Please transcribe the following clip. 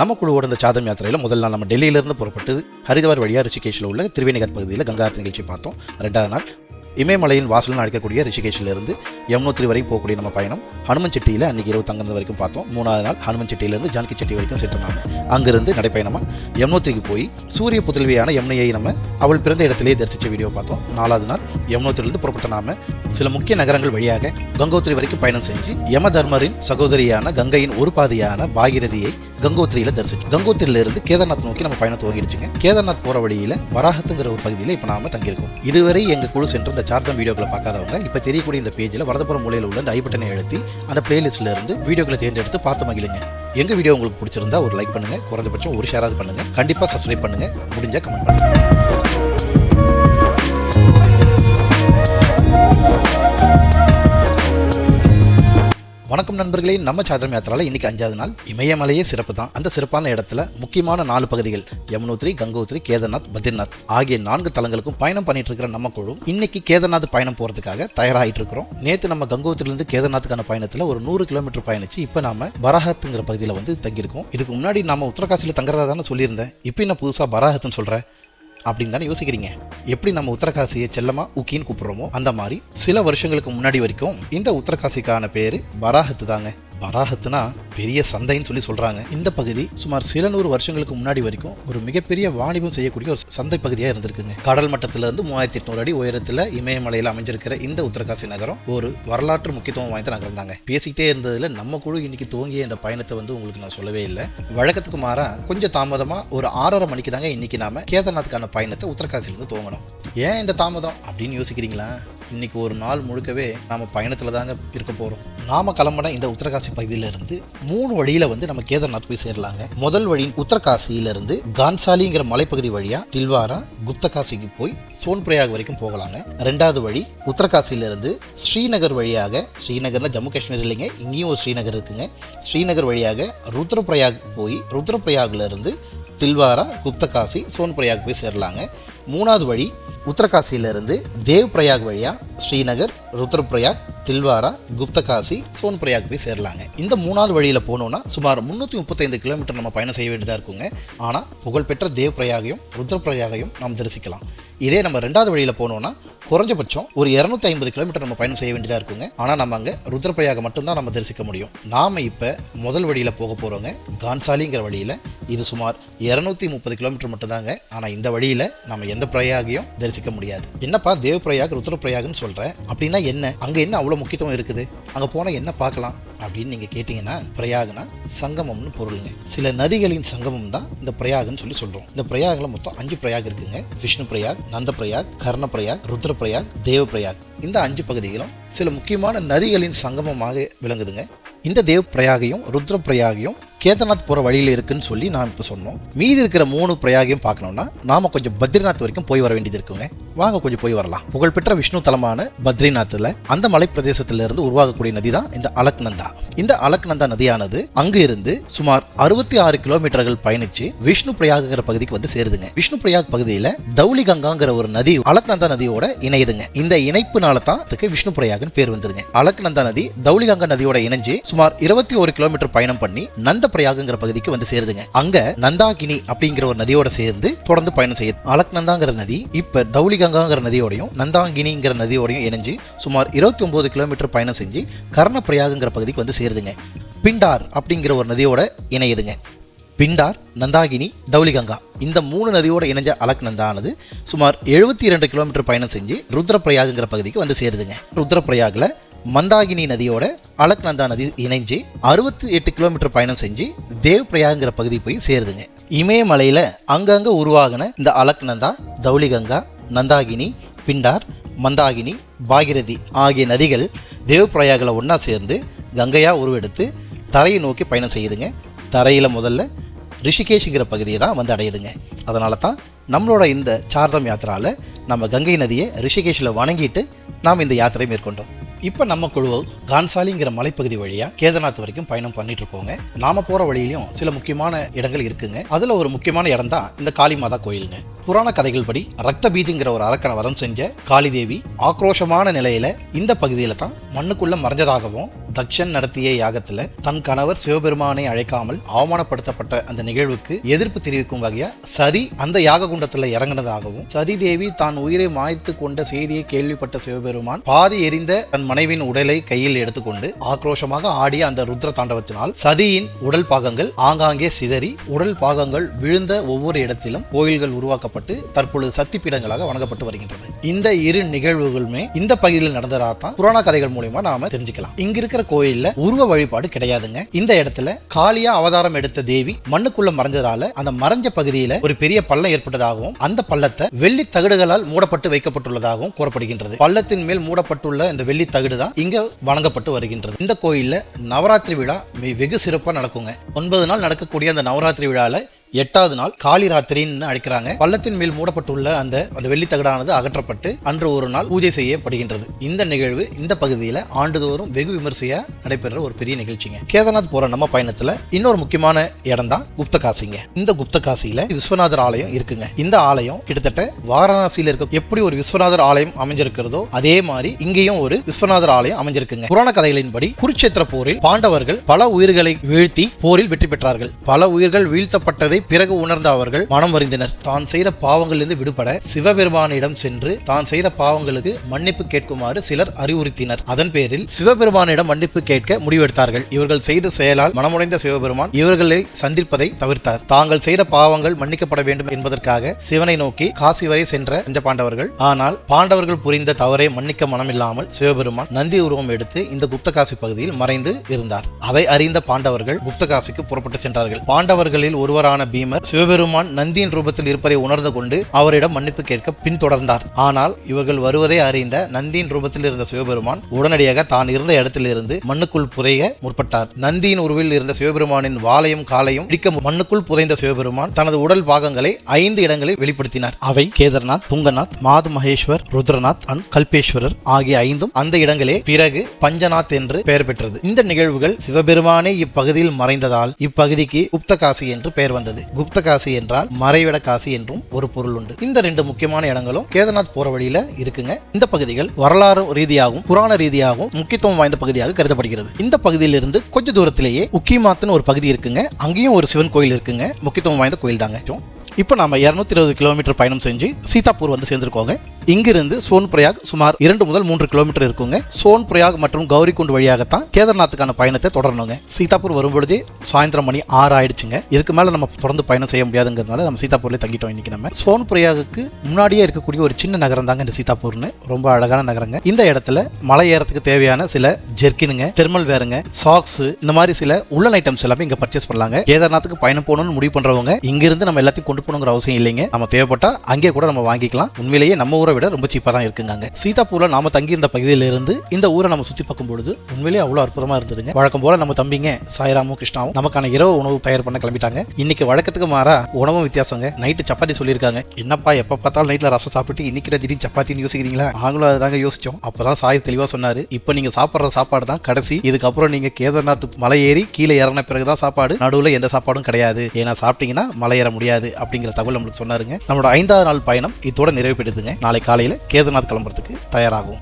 நம்ம குழுவோட இந்த சாதம் யாத்திரையில் முதல் நாள் நம்ம டெல்லியிலிருந்து புறப்பட்டு ஹரித்வார் வழியாக ரிஷிகேஷில் உள்ள திருவேணிகர் பகுதியில் கங்கா நிகழ்ச்சி பார்த்தோம். ரெண்டாவது நாள் இமயமலையின் வாசல்னு அழைக்கக்கூடிய ரிஷிகேஷிலிருந்து யமுனோத்திரி வரை போகக்கூடிய நம்ம பயணம். ஹனுமன் செட்டியில் அன்றைக்கி இரவு தங்குறது வரைக்கும் பார்த்தோம். மூணாவது நாள் ஹனுமன் செட்டியிலேருந்து ஜானகி செட்டி வரைக்கும் சென்று அங்கேருந்து அங்கிருந்து நடைப்பயணமாக யமுனோத்திரிக்கு போய் சூரிய புதல்வியான யமுனையை நம்ம அவள் பிறந்த இடத்திலேயே தரிசித்த வீடியோ பார்த்தோம். நாலாவது நாள் யமுனோத்திரிலிருந்து புறப்பட்ட நாம சில முக்கிய நகரங்கள் வழியாக கங்கோத்திரி வரைக்கும் பயணம் செஞ்சு யம தர்மரின் சகோதரியான கங்கையின் ஒரு பாதியான பாகிரதியை கங்கோத்திரியில் தரிசிச்சு கங்கோத்திரியிலிருந்து கேதார்நாத் நோக்கி நம்ம பயணம் துவங்கிடுச்சுங்க. கேதார்நாத் போகிற வழியில் வராகத்துங்கிற ஒரு பகுதியில் இப்போ நாம தங்கியிருக்கோம். இதுவரை எங்கள் குழு சென்ற சார்தம் வீடியோக்களை பார்க்காதவங்க இப்போ தெரியக்கூடிய இந்த பேஜில் வரதப்புற மூலையில் உள்ள இந்த ஐபட்டனை எழுத்தி அந்த பிளேலிஸ்ட்ல இருந்து வீடியோக்களை தேர்ந்தெடுத்து பார்த்து மகிழுங்க. எங்க வீடியோ உங்களுக்கு பிடிச்சிருந்தா ஒரு லைக் பண்ணுங்க குறைந்தபட்சம் ஒரு ஷேராவது பண்ணுங்க. கண்டிப்பாக சப்ஸ்கிரைப் பண்ணுங்க. முடிஞ்சா கமெண்ட் பண்ணுங்க. வணக்கம் நண்பர்களே நம்ம சாதரம் யாத்திரால இன்றைக்கி அஞ்சாவது நாள். இமயமலையே சிறப்பு தான். அந்த சிறப்பான இடத்துல முக்கியமான நாலு பகுதிகள் யமுனோத்ரி கங்கோத்ரி கேதர்நாத் பத்ரிநாத் ஆகிய நான்கு தலங்களுக்கும் பயணம் பண்ணிட்டு இருக்கிற நம்ம குழு இன்னைக்கு கேதர்நாத் பயணம் போகிறதுக்காக தயாராகிட்டு இருக்கிறோம் நேற்று நம்ம கங்கோத்திரிலிருந்து கேதர்நாத்துக்கான பயணத்தில் ஒரு நூறு கிலோமீட்டர் பயணிச்சு இப்போ நாம பராகத்துங்கிற பகுதியில் வந்து தங்கியிருக்கோம். இதுக்கு முன்னாடி நம்ம உத்தரகாசியில் தங்குறதா தானே சொல்லியிருந்தேன். இப்போ நான் புதுசாக பராகத்துன்னு சொல்கிறேன் அப்படின்னு தானே யோசிக்கிறீங்க? எப்படி நம்ம உத்தரகாசியை செல்லமா உக்கின்னு கூப்பிடுறோமோ அந்த மாதிரி சில வருஷங்களுக்கு முன்னாடி வரைக்கும் இந்த உத்தரகாசிக்கான பேர் வராகத்து தாங்க. வராகத்துனா பெரிய சந்தைன்னு சொல்லி சொல்கிறாங்க இந்த பகுதி சுமார் சில நூறு வருஷங்களுக்கு முன்னாடி வரைக்கும் ஒரு மிகப்பெரிய வாணிபம் செய்யக்கூடிய ஒரு சந்தை பகுதியாக இருந்திருக்குங்க. கடல் மட்டத்திலிருந்து மூவாயிரத்தி எட்நூறு அடி உயரத்தில் இமயமலையில் அமைஞ்சிருக்கிற இந்த உத்தரகாசி நகரம் ஒரு வரலாற்று முக்கியத்துவம் வாய்ந்த நகரம் தாங்க பேசிக்கிட்டே இருந்ததில் நம்ம குழு இன்னைக்கு துவங்கிய இந்த பயணத்தை வந்து உங்களுக்கு நான் சொல்லவே இல்லை. வழக்கத்துக்கு மாறாக கொஞ்சம் தாமதமாக ஒரு ஆறரை மணிக்கு தாங்க இன்னைக்கு நாம கேதார்நாத்துக்கான பயணத்தை உத்தரகாசியிலிருந்து துவங்கணும். ஏன் இந்த தாமதம் அப்படின்னு யோசிக்கிறீங்களா? இன்னைக்கு ஒரு நாள் முழுக்கவே நாம் பயணத்தில் தாங்க இருக்க போகிறோம் நாம கிளம்பின இந்த உத்தரகாசி பகுதியிலிருந்து மூணு வழியில் வந்து நம்ம கேதார்நாத் போய் சேரலாங்க. முதல் வழி உத்தரகாசியிலிருந்து கான்சாலிங்கிற மலைப்பகுதி வழியாக தில்வாரா குப்தகாசிக்கு போய் சோன் பிரயாக் வரைக்கும் போகலாங்க. ரெண்டாவது வழி உத்தரகாசியிலிருந்து ஸ்ரீநகர் வழியாக ஸ்ரீநகரில் ஜம்மு காஷ்மீர் இல்லைங்க இங்கேயும் ஒரு ஸ்ரீநகர் இருக்குங்க. ஸ்ரீநகர் வழியாக ருத்ரபிரயாக் போய் ருத்ரபிரயாக்லேருந்து தில்வாரா குப்தகாசி சோன்பிரயாக் போய் சேரலாங்க. மூணாவது வழி உத்தரகாசியிலிருந்து தேவ் பிரயாக் வழியாக ஸ்ரீநகர் ருத்ரபிரயாக் தில்வாரா குப்தகாசி சோன் பிரயாக் போய் சேரலாங்க. இந்த மூணாவது வழியில் போனோம்னா சுமார் முந்நூற்றி முப்பத்தைந்து கிலோமீட்டர் நம்ம பயணம் செய்ய வேண்டியதாக இருக்குங்க. ஆனால் புகழ்பெற்ற தேவ் பிரயாகையும் ருத்ரபிரயாகையும் நாம் தரிசிக்கலாம். இதே நம்ம ரெண்டாவது வழியில் போனோம்னா குறைஞ்சபட்சம் ஒரு இரநூத்தி ஐம்பது கிலோமீட்டர் நம்ம பயணம் செய்ய வேண்டியதாக இருக்குங்க. ஆனால் நம்ம அங்கே ருத்ரபிரயாக மட்டும்தான் நம்ம தரிசிக்க முடியும். நாம் இப்போ முதல் வழியில் போக போகிறோங்க கான்சாலிங்கிற வழியில் இது சுமார் இரநூத்தி முப்பது கிலோமீட்டர் மட்டும்தாங்க. ஆனால் இந்த வழியில் நம்ம எந்த பிரயாகையும் தரிசிக்க முடியாது. என்னப்பா தேவ பிரயாக் ருத்ரபிரயாக்னு சொல்கிறேன் அப்படின்னா என்ன? அங்கே என்ன அவ்வளோ முக்கியத்துவம் இருக்குது? அங்கே போனால் என்ன பார்க்கலாம்? அப்படின்னு நீங்கள் கேட்டிங்கன்னா பிரயாகனா சங்கமம்னு பொருளுங்க. சில நதிகளின் சங்கமம் தான் இந்த பிரயாகன்னு சொல்லி சொல்கிறோம் இந்த பிரயாகில் மொத்தம் அஞ்சு பிரயாக் இருக்குங்க. விஷ்ணு பிரயாக் நந்த பிரயாக் கர்ண பிரயாக் ருத்ர பிரயாக் தேவ பிரயாக். இந்த அஞ்சு பகுதிகளும் சில முக்கியமான நதிகளின் சங்கமமாக விளங்குதுங்க. இந்த தேவ் பிரயாகையும் ருத்ர பிரயாகையும் கேதார்நாத் போகிற வழியில் இருக்குன்னு சொல்லி நான் இப்போ சொன்னோம். மீதி இருக்கிற மூணு பிரயாகையும் பார்க்கணும்னா நாம கொஞ்சம் பத்ரிநாத் வரைக்கும் போய் வர வேண்டியது இருக்குங்க. வாங்க கொஞ்சம் போய் வரலாம். புகழ்பெற்ற விஷ்ணு தலமான பத்ரிநாத்தில் அந்த மலை பிரதேசத்துல இருந்து உருவாகக்கூடிய நதி தான் இந்த அலக்நந்தா. இந்த அலக்நந்தா நதியானது அங்கு இருந்து சுமார் அறுபத்தி ஆறு கிலோமீட்டர்கள் பயணிச்சு விஷ்ணு பிரயாகங்கிற பகுதிக்கு வந்து சேருதுங்க. விஷ்ணு பிரயாக் பகுதியில் டவுலி கங்காங்கிற ஒரு நதி அலக்நந்தா நதியோட இணையுதுங்க. இந்த இணைப்புனால தான் அதுக்கு விஷ்ணு பிரயாகன் பேர் வந்துருங்க. அலக்நந்தா நதி டவுலி கங்கா நதியோட இணைஞ்சு சுமார் இருபத்தி ஒரு கிலோமீட்டர் பயணம் பண்ணி நந்த பிரயாகுங்கிற பகுதிக்கு வந்து சேருதுங்க. அங்க நந்தாகினி அப்படிங்கிற ஒரு நதியோட சேர்ந்து தொடர்ந்து பயணம் செய்யுது அலக்நந்தாங்கிற நதி இப்ப தௌலிகங்காங்கிற நதியோடையும் நந்தாகினிங்கிற நதியோடையும் இணைஞ்சு சுமார் இருபத்தி ஒன்பது கிலோமீட்டர் பயணம் செஞ்சு கர்ணப்பிரயாகுங்கிற பகுதிக்கு வந்து சேருதுங்க. பிண்டார் அப்படிங்கிற ஒரு நதியோட இணையுதுங்க. பிண்டார் நந்தாகினி டவுலிகங்கா இந்த மூணு நதியோட இணைஞ்ச அலக்நந்தானது சுமார் எழுபத்தி இரண்டு கிலோமீட்டர் பயணம் செஞ்சு ருத்ரப்பிரயாகங்கிற பகுதிக்கு வந்து சேருதுங்க. ருத்ரப்பிரயாகில் மந்தாகினி நதியோட அலக்நந்தா நதி இணைஞ்சு அறுபத்தி எட்டு கிலோமீட்டர் பயணம் செஞ்சு தேவ் பிரயாகுங்கிற பகுதி போய் சேருதுங்க. இமயமலையில் அங்கங்கே உருவாகின இந்த அலக்நந்தா தௌலிகங்கா நந்தாகினி பிண்டார் மந்தாகினி பாகிரதி ஆகிய நதிகள் தேவ் பிரயாகில் ஒன்றா சேர்ந்து கங்கையாக உருவெடுத்து தரையை நோக்கி பயணம் செய்யுதுங்க. தரையில் முதல்ல ரிஷிகேஷுங்கிற பகுதியை தான் வந்து அடையுதுங்க. அதனால தான் நம்மளோட இந்த சார்தம் யாத்திராவில் நம்ம கங்கை நதியை ரிஷிகேஷில் வணங்கிட்டு நாம் இந்த யாத்திரை மேற்கொண்டோம். இப்போ நம்ம குழு கான்சாலிங்கிற மலைப்பகுதி வழியாக கேதார்நாத் வரைக்கும் பயணம் பண்ணிட்டு இருக்கோங்க நாம போகிற வழியிலையும் சில முக்கியமான இடங்கள் இருக்குங்க. அதில் ஒரு முக்கியமான இடம் தான் இந்த காளி மாதா கோயிலுங்க. புராண கதைகள் படி ரத்த பீதிங்கிற ஒரு அரக்கனை வரம் செஞ்ச காளி தேவி ஆக்ரோஷமான நிலையில இந்த பகுதியில் தான் மண்ணுக்குள்ள மறைஞ்சதாகவும் தக்ஷன் நடத்திய யாகத்தில் தன் கணவர் சிவபெருமானை அழைக்காமல் அவமானப்படுத்தப்பட்ட அந்த நிகழ்வுக்கு எதிர்ப்பு தெரிவிக்கும் வகையா சதி அந்த யாக குண்டத்தில் இறங்கினதாகவும் சதி தேவி தான் உயிரை மாய்த்து கொண்ட செய்தியை கேள்விப்பட்ட சிவபெருமான் பாதி எரிந்த தன் மனைவியின் உடலை கையில் எடுத்துக்கொண்டு ஆக்ரோஷமாக ஆடிய அந்த ருத்ர தாண்டவத்தினால் சதியின் உடல் பாகங்கள் ஆங்காங்கே சிதறி உடல் பாகங்கள் விழுந்த ஒவ்வொரு இடத்திலும் கோயில்கள் உருவாக்கப்பட்டு தற்பொழுது சக்தி பீடங்களாக வணங்கப்பட்டு வருகின்றன. இந்த இரு நிகழ்வுகளுமே இந்த பகுதியில் நடந்ததாக தான் புராண கதைகள் மூலியமா நாம தெரிஞ்சுக்கலாம். இங்க இருக்கிற கோயில்ல உருவ வழிபாடு கிடையாதுங்க. இந்த இடத்துல காளியா அவதாரம் எடுத்த தேவி மண்ணுக்குள்ள மறைஞ்சதால அந்த மறைஞ்ச பகுதியில ஒரு பெரிய பள்ளம் ஏற்பட்டதாகவும் அந்த பள்ளத்தை வெள்ளி தகடுகளால் மூடப்பட்டு வைக்கப்பட்டுள்ளதாகவும் கூறப்படுகின்றது. பள்ளத்தின் மேல் மூடப்பட்டுள்ள இந்த வெள்ளி தகடு தான் இங்க வழங்கப்பட்டு வருகின்றது. இந்த கோயில்ல நவராத்திரி விழா மிக வெகு சிறப்பா நடக்குங்க. ஒன்பது நாள் நடக்கக்கூடிய அந்த நவராத்திரி விழால எட்டாவது நாள் காளி ராத்திரின்னு அழைக்கிறாங்க. பள்ளத்தின் மேல் மூடப்பட்டுள்ள அந்த அந்த வெள்ளித்தகடானது அகற்றப்பட்டு அன்று ஒரு நாள் பூஜை செய்யப்படுகின்றது. இந்த நிகழ்வு இந்த பகுதியில் ஆண்டுதோறும் வெகு விமர்சையா நடைபெற ஒரு பெரிய நிகழ்ச்சிங்க. கேதார்நாத் போற நம்ம பயணத்துல இன்னொரு முக்கியமான இடம் தான் குப்த காசிங்க இந்த குப்த காசியில விஸ்வநாதர் ஆலயம் இருக்குங்க. இந்த ஆலயம் கிட்டத்தட்ட வாரணாசியில இருக்க எப்படி ஒரு விஸ்வநாதர் ஆலயம் அமைஞ்சிருக்கிறதோ அதே மாதிரி இங்கேயும் ஒரு விஸ்வநாதர் ஆலயம் அமைஞ்சிருக்குங்க. புராண கதைகளின்படி குருட்சேத்திர போரில் பாண்டவர்கள் பல உயிர்களை வீழ்த்தி போரில் வெற்றி பெற்றார்கள். பல உயிர்கள் வீழ்த்தப்பட்டதை பிறகு உணர்ந்த அவர்கள் மனம் வருந்தினர். தான் செய்த பாவங்களிலிருந்து விடுபட சிவபெருமானிடம் சென்று தான் செய்த பாவங்களுக்கு மன்னிப்பு கேட்குமாறு சிலர் அறிவுறுத்தினர். அதன் பேரில் சிவபெருமானிடம் மன்னிப்பு கேட்க முடிவெடுத்தார்கள். இவர்கள் செய்த செயலால் மனமுடைந்த சிவபெருமான் இவர்களை சந்திப்பதை தவிர்த்தார். தாங்கள் செய்த பாவங்கள் மன்னிக்கப்பட வேண்டும் என்பதற்காக சிவனை நோக்கி காசி வரை சென்ற பஞ்ச பாண்டவர்கள். ஆனால் பாண்டவர்கள் புரிந்த தவறை மன்னிக்க மனமில்லாமல் சிவபெருமான் நந்தி உருவம் எடுத்து இந்த குப்தகாசி பகுதியில் மறைந்து இருந்தார். அதை அறிந்த பாண்டவர்கள் குப்தகாசிக்கு புறப்பட்டு சென்றார்கள். பாண்டவர்களில் ஒருவரான பீமர் சிவபெருமான் நந்தியின் ரூபத்தில் இருப்பதை உணர்ந்து கொண்டு அவரிடம் மன்னிப்பு கேட்க பின்தொடர்ந்தார். ஆனால் இவர்கள் வருவதை அறிந்த நந்தியின் ரூபத்தில் இருந்த சிவபெருமான் உடனடியாக தான் இருந்த இடத்திலிருந்து மண்ணுக்குள் புதைய முற்பட்டார். நந்தியின் உருவில் இருந்த சிவபெருமானின் வாளையும் காலையும் பிடிக்க மண்ணுக்குள் புதைந்த சிவபெருமான் தனது உடல் பாகங்களை ஐந்து இடங்களில் வெளிப்படுத்தினார். அவை கேதர்நாத் துங்கநாத் மாது மகேஸ்வர் ருத்ரநாத் அண்ட் கல்பேஸ்வரர் ஆகிய ஐந்தும் அந்த இடங்களே பிறகு பஞ்சநாத் என்று பெயர் பெற்றது. இந்த நிகழ்வுகள் சிவபெருமானே இப்பகுதியில் மறைந்ததால் இப்பகுதிக்கு உப்தகாசி என்று பெயர் வந்தது. குப்தகாசி என்றால் மறைவிட காசி என்றும் ஒரு பொருள் உண்டு. இந்த ரெண்டு முக்கியமான இடங்களும் கேதார்நாத் போற வழியில இருக்குங்க. இந்த பகுதிகள் வரலாறு ரீதியாகவும் புராண ரீதியாகவும் முக்கியத்துவம் வாய்ந்த பகுதியாக கருதப்படுகிறது. இந்த பகுதியிலிருந்து கொஞ்ச தூரத்திலேயே உக்கிமாத்துன்னு ஒரு பகுதி இருக்குங்க. அங்கேயும் ஒரு சிவன் கோயில் இருக்குங்க. முக்கியத்துவம் வாய்ந்த கோயில் தாங்க இப்போ நாம இரநூத்தி இருபது கிலோமீட்டர் பயணம் செஞ்சு சீதாப்பூர் வந்து சேர்ந்துருக்கோங்க. இங்கிருந்து சோன் பிரயாக் சுமார் இரண்டு முதல் மூன்று கிலோமீட்டர் இருக்குங்க. சோன் பிரயாக் மற்றும் கௌரிகுண்ட் வழியாகத்தான் கேதார்நாத்துக்கான பயணத்தை தொடரணுங்க. சீதாப்பூர் வரும்பொழுதே சாயந்தரம் மணி ஆறு ஆயிடுச்சுங்க. இதுக்கு மேல நம்ம தொடர்ந்து பயணம் செய்ய முடியாதுங்கிறதுனால நம்ம சீதாப்பூர்ல தங்கிட்டோம் இன்னைக்கு நம்ம. சோன் பிரயாகுக்கு முன்னாடியே இருக்கக்கூடிய ஒரு சின்ன நகரம் தாங்க இந்த சீதாப்பூர்னு. ரொம்ப அழகான நகரங்க. இந்த இடத்துல மலை ஏறத்துக்கு தேவையான சில ஜெர்கினுங்க தெர்மல் வேறுங்க சாக்ஸ் இந்த மாதிரி சில உள்ளன் ஐட்டம்ஸ் எல்லாமே இங்க பர்ச்சேஸ் பண்ணலாங்க. கேதார்நாத்துக்கு பயணம் போகணும்னு முடிவு பண்றவங்க இங்கிருந்து நம்ம எல்லாத்தையும் கொண்டு போகணுங்கிற அவசியம் இல்லைங்க. நம்ம தேவைப்பட்டா அங்கே கூட நம்ம வாங்கிக்கலாம். உண்மையிலேயே நம்ம ஊர் விட ரொம்ப சீப்பாக தான் இருக்குங்க அங்க. சீதாப்பூர்ல நாம தங்கி இருந்த பகுதியிலிருந்து இந்த ஊரை நம்ம சுத்தி பார்க்கும் பொழுது உண்மையிலேயே அவ்வளோ அற்புதமா இருந்ததுங்க. வழக்கம் போல நம்ம தம்பிங்க சாய்ராமும் கிருஷ்ணாவும் நமக்கான இரவு உணவு தயார் பண்ண கிளம்பிட்டாங்க. இன்னைக்கு வழக்கத்துக்கு மாறா உணவும் வித்தியாசங்க. நைட்டு சப்பாத்தி சொல்லியிருக்காங்க. என்னப்பா எப்ப பார்த்தாலும் நைட்டில் ரசம் சாப்பிட்டு இன்னைக்கு திடீர்னு சப்பாத்தின்னு யோசிக்கிறீங்களா? நாங்களும் அதுதாங்க யோசிச்சோம். அப்பதான் சாய் தெளிவா சொன்னாரு. இப்போ நீங்க சாப்பிட்ற சாப்பாடு தான் கடைசி. இதுக்கப்புறம் நீங்க கேதார்நாத் மலை ஏறி கீழே இறங்கின பிறகுதான் சாப்பாடு. நடுவில் எந்த சாப்பாடும் கிடையாது. ஏன்னா சாப்பிட்டீங்கன்னா மலை ஏற முடியாது அப்படிங்கிற தகவல் நம்மளுக்கு சொன்னாருங்க. நம்மளோட ஐந்தாவது நாள் பயணம் இதோட நிறைவு பெறுதுங்க நாளை காலையில் கேதார்நாத் கிளம்புறதுக்கு தயாராகும்.